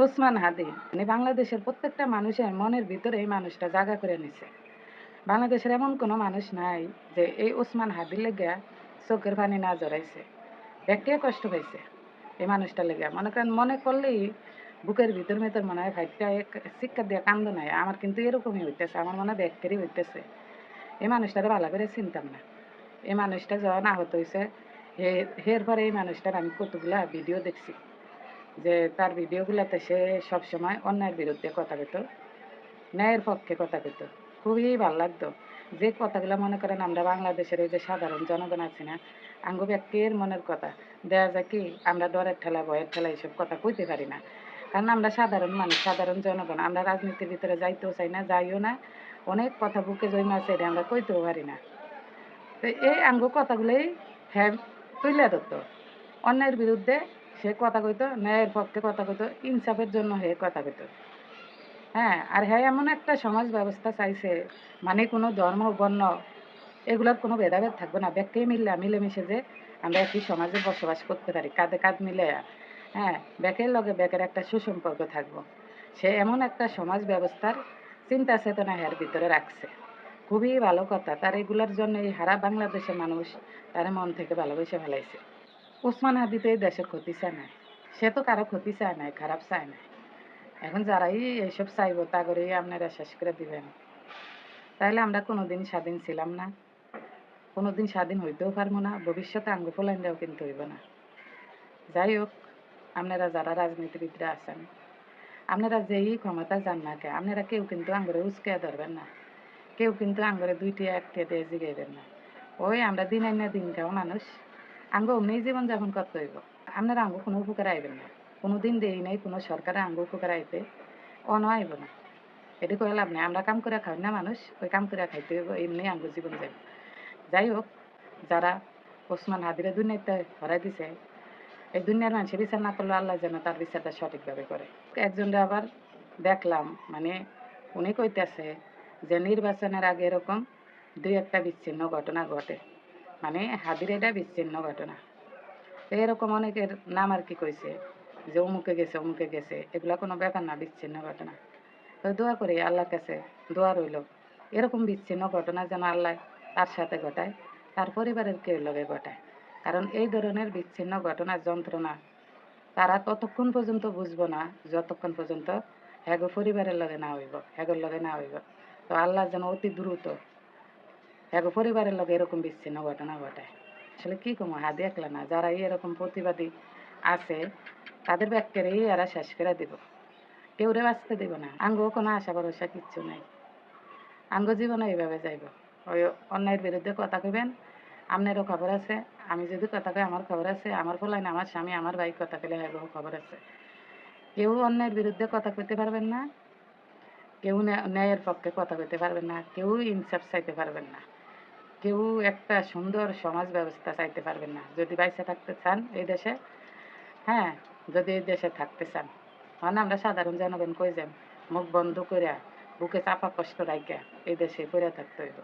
ওসমান হাদি মানে বাংলাদেশের প্রত্যেকটা মানুষের মনের ভিতরে এই মানুষটা জায়গা করে নিছে। বাংলাদেশের এমন কোনো মানুষ নাই যে এই ওসমান হাদির লেগে চোখের পানি না জড়াইছে। ব্যক্তিও কষ্ট পাইছে এই মানুষটা লেগে। মনে করেন, মনে করলেই বুকের ভিতর ভিতর মনে হয় ভাইটা শিক্ষা দিয়ে কান্দ নাই। আমার কিন্তু এরকমই হইতেছে, আমার মনে হয় হইতেছে। এই মানুষটারে ভালো করে চিনতাম না। এই মানুষটা যখন আহত হয়েছে এর পরে এই মানুষটার আমি কতগুলা ভিডিও দেখছি। যে তার ভিডিওগুলোতে সে সবসময় অন্যায়ের বিরুদ্ধে কথা কইত, ন্যায়ের পক্ষে কথা কইত। খুবই ভালো লাগতো। যে কথাগুলো মনে করেন আমরা বাংলাদেশের এই যে সাধারণ জনগণ আছি না আঙ্গ ব্যক্তির মনের কথা, দেয়া যায় কি আমরা ডরের ঠেলা ভয়ের ঠেলা এইসব কথা কইতে পারি না। কারণ আমরা সাধারণ মানুষ, সাধারণ জনগণ, আমরা রাজনীতির ভিতরে যাইতেও চাই না, যাইও না, অনেক কথা বুকে জমা আছে আমরা কইতেও পারি না। তো এই আঙ্গ কথাগুলোই হ্যাঁ তুলে ধরতো। অন্যের বিরুদ্ধে সে কথা কইতো, ন্যায়ের পক্ষে কথা কইতো, ইনসাফের জন্য হে কথা কইতো। হ্যাঁ আর হ্যাঁ এমন একটা সমাজ ব্যবস্থা চাইছে মানে কোনো ধর্ম, বর্ণ, এগুলোর কোনো ভেদাভেদ থাকবে না। ব্যক্তি মিললে, মিলেমিশে যে আমরা একই সমাজে বসবাস করতে পারি, কাঁধে কাঁধ মিলে। হ্যাঁ ব্যাকের লগে ব্যাকের একটা সুসম্পর্ক থাকব। সে এমন একটা সমাজ ব্যবস্থার চিন্তা চেতনা এর ভিতরে রাখছে। খুবই ভালো কথা। তার এগুলোর জন্য এই হারা বাংলাদেশের মানুষ তার মন থেকে ভালোবেসে ফেলাইছে। ওসমান হাদি তো এই দেশের ক্ষতি চায় না সে তো কারও ক্ষতি চায় না খারাপ চায় না এখন যারাই এইসব চাইব, তা করেই আপনারা শেষ করে দিবেন। তাইলে আমরা কোনোদিন স্বাধীন ছিলাম না। কোনোদিন স্বাধীন হইতেও পারব না, ভবিষ্যতে আঙ্গ ফলাইন্দাও কিন্তু হইব না। যাই হোক, আপনারা যারা রাজনীতিবিদরা আছেন, আপনারা যেই ক্ষমতা যান না কে আপনারা কেউ কিন্তু আঙ্গরে উস্কে ধরবেন না। কেউ কিন্তু আঙ্গরে দুইটি, একটি দিয়ে জিগাইবেন না। ওই আমরা দিন আইনা দিন খাও মানুষ। আঙ্গ অমনি জীবন যাপন করতে হইব। আপনারা আঙ্গ কোনো উপকার আইবেন না। কোনো দিন দেই নাই, কোনো সরকারে আঙ্গ উপকার আইতে অন আইব না। এটি করে লাভ নেই। আমরা কাম করে খাই না মানুষ, ওই কাম করে খাইতে হইব, এমনি আঙ্গ জীবন যাইব। যাই হোক, যারা ওসমান হাদিরা দুনিয়াতে হরাই দিছে, এই দুনিয়ার মানুষের বিচার না করলে আল্লাহ যেন তার বিচারটা সঠিকভাবে করে। একজনটা আবার দেখলাম মানে উনি কইতেছে যে নির্বাচনের আগে এরকম দুই একটা বিচ্ছিন্ন ঘটনা ঘটে। মানে হাদির এটা বিচ্ছিন্ন ঘটনা। এরকম অনেকের নাম আর কি কইছে, যে অমুকে গেছে অমুকে গেছে, এগুলা কোনো ব্যাপার না, বিচ্ছিন্ন ঘটনা। তো দোয়া করি আল্লাহর কাছে, দোয়া রইল। এরকম বিচ্ছিন্ন ঘটনা যেন আল্লাহ তার সাথে ঘটায়, তার পরিবারের কেউ লগে ঘটায়। কারণ এই ধরনের বিচ্ছিন্ন ঘটনার যন্ত্রণা, তারা ততক্ষণ পর্যন্ত বুঝব না, যতক্ষণ পর্যন্ত হ্যাগো পরিবারের লগে না হইব হ্যাগোর লগে না হইব। তো আল্লাহ যেন অতি দ্রুত হ্যাগো পরিবারের লোক এরকম বিচ্ছিন্ন ঘটনা ঘটায়। আসলে কি কমো হাদি একলা না, যারা এরকম প্রতিবাদী আছে, তাদের ব্যাগকেরেই এরা শেষ করে দিব। কেউ রে বাঁচতে দিব না। আঙ্গও কোনো আশা ভরসা কিচ্ছু নাই। আঙ্গ জীবনে এইভাবে যাইব। ওই অন্যায়ের বিরুদ্ধে কথা কইবেন আপনারও খবর আছে। আমি যদি কথা কই, আমার খবর আছে। আমার ফলাইন আমার স্বামী, আমার ভাই কথা কইলে হ্যাঁ খবর আছে। কেউ অন্যায়ের বিরুদ্ধে কথা কইতে পারবেন না। কেউ ন্যায়- ন্যায়ের পক্ষে কথা কইতে পারবেন না। কেউ ইনসাফ চাইতে পারবেন না। কেউ একটা সুন্দর সমাজ ব্যবস্থা চাইতে পারবেন না। যদি বাইসে থাকতে চান এই দেশে হ্যাঁ যদি এই দেশে থাকতে চান। মানে আমরা সাধারণ জনগণ কই যান মুখ বন্ধ করে বুকে চাপা কষ্ট রাখিয়া এই দেশে পড়ে থাকতে হইব।